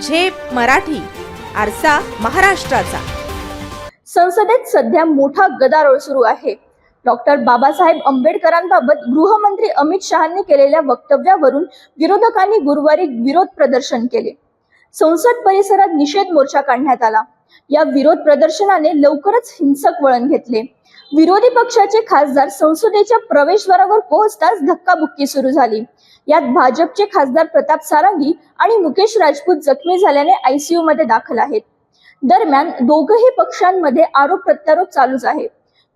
झेप मराठी आरसा महाराष्ट्राचा. संसदेत सध्या मोठा गदारोळ सुरू आहे. डॉक्टर बाबासाहेब आंबेडकरांबाबत गृहमंत्री अमित शहांनी केलेल्या वक्तव्यावरून विरोधकांनी गुरुवारी विरोध प्रदर्शन केले. संसद परिसरात निषेध मोर्चा काढण्यात आला. या विरोध प्रदर्शनाने लवकरच हिंसक वळण घेतले. विरोधी पक्षाचे खासदार संसदेच्या प्रवेशद्वारावर पोहोचताच धक्काबुक्की सुरू झाली. यात भाजपचे खासदार प्रताप सारंगी आणि मुकेश राजपूत जखमी झाल्याने आयसीयू मध्ये दाखल आहेत. दरम्यान दोघही पक्षांमध्ये आरोप प्रत्यारोप चालूच आहे.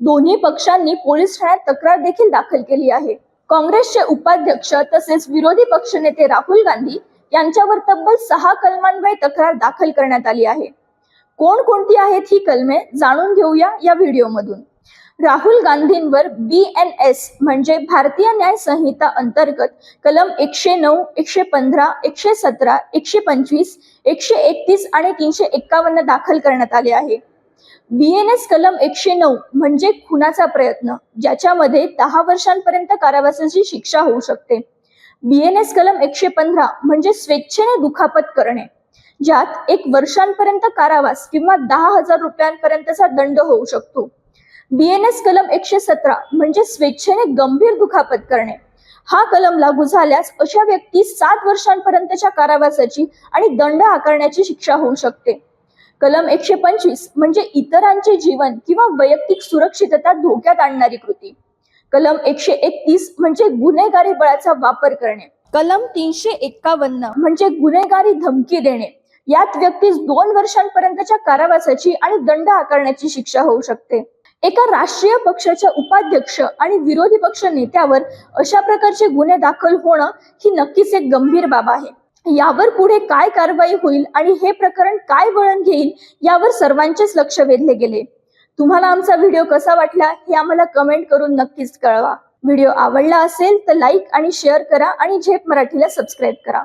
दोन्ही पक्षांनी पोलीस ठाण्यात तक्रार देखील दाखल केली आहे. काँग्रेसचे उपाध्यक्ष तसेच विरोधी पक्षनेते राहुल गांधी यांच्यावर तब्बल सहा कलमांवर तक्रार दाखल करण्यात आली आहे. कोण कोणती आहेत ही कलमे जाणून घेऊया या व्हिडिओमधून. राहुल गांधींवर बी एन एस म्हणजे भारतीय न्याय संहिता अंतर्गत कलम एकशे नऊ एकशे पंधरा एकशे सतरा एकशे पंचवीस एकशे एकतीस आणि तीनशे एक्कावन्न दाखल करण्यात आले आहे. बी एन एस कलम एकशे नऊ म्हणजे खुनाचा प्रयत्न ज्याच्यामध्ये दहा वर्षांपर्यंत कारावासाची शिक्षा होऊ शकते. बी एन एस कलम एकशे पंधरा म्हणजे स्वेच्छेने दुखापत करणे ज्यात एक वर्षांपर्यंत कारावास किंवा दहा हजार रुपयांपर्यंतचा दंड होऊ शकतो. बीएनएस कलम एकशे सतरा म्हणजे स्वेच्छेने गंभीर दुखापत करणे. हा कलम लागू झाल्यास अशा व्यक्ती सात वर्षांपर्यंतच्या कारावासाची आणि दंड आकारण्याची शिक्षा होऊ शकते. कलम एकशे पंचवीस म्हणजे इतरांचे जीवन किंवा वैयक्तिक सुरक्षितता धोक्यात आणणारी कृती. कलम एकशे एकतीस म्हणजे गुन्हेगारी बळाचा वापर करणे. कलम तीनशे एक्कावन्न म्हणजे गुन्हेगारी धमकी देणे. यात व्यक्तीस दोन वर्षांपर्यंतच्या कारावासाची आणि दंड आकारण्याची शिक्षा होऊ शकते. एका राष्ट्रीय पक्षाच्या उपाध्यक्ष आणि विरोधी पक्ष नेत्यावर अशा प्रकारचे गुन्हे दाखल होणं ही नक्कीच एक गंभीर बाब आहे. यावर पुढे काय कारवाई होईल आणि हे प्रकरण काय वळण घेईल यावर सर्वांचेच लक्ष वेधले गेले. तुम्हाला आमचा व्हिडिओ कसा वाटला हे आम्हाला कमेंट करून नक्कीच कळवा. व्हिडिओ आवडला असेल तर लाईक आणि शेअर करा आणि झेप मराठीला सबस्क्राईब करा.